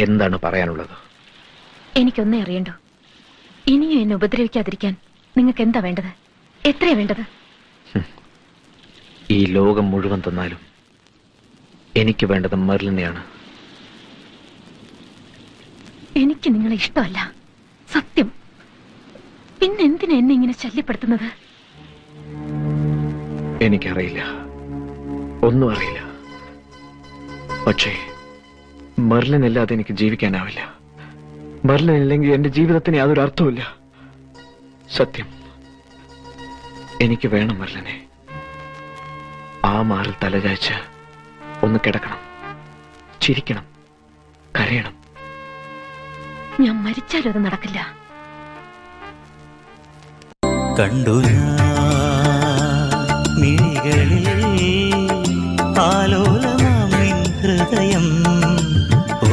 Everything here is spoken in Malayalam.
എന്താണ് പറയാനുള്ളത്? എനിക്കൊന്നേ അറിയണ്ടോ? ഇനിയും എന്നെ ഉപദ്രവിക്കാതിരിക്കാൻ നിങ്ങൾക്ക് എന്താ വേണ്ടത്? എത്രയാ വേണ്ടത്? ഈ ലോകം മുഴുവൻ തന്നാലും എനിക്ക് വേണ്ടത് മെർലിനെയാണ്. എനിക്ക് നിങ്ങളെ ഇഷ്ടമല്ല. സത്യം. പിന്നെ എന്തിനാ എന്നെ ഇങ്ങനെ ശല്യപ്പെടുത്തുന്നത്? എനിക്കറിയില്ല. ഒന്നും അറിയില്ല. പക്ഷേ മെർലിൻ ഇല്ലാതെ എനിക്ക് ജീവിക്കാനാവില്ല. മെർലിൻ ഇല്ലെങ്കിൽ എന്റെ ജീവിതത്തിന് യാതൊരു അർത്ഥമില്ല സത്യം. എനിക്ക് വേണം മെർലിനെ. ആ മാറിൽ തലചായ്ച്ച് ഒന്ന് കിടക്കണം. ചിരിക്കണം. കരയണം. ഞാൻ മരിച്ചാലും അത് നടക്കില്ല. കണ്ടു മിഴികളിൽ ആലോലമാം ഹൃദയം.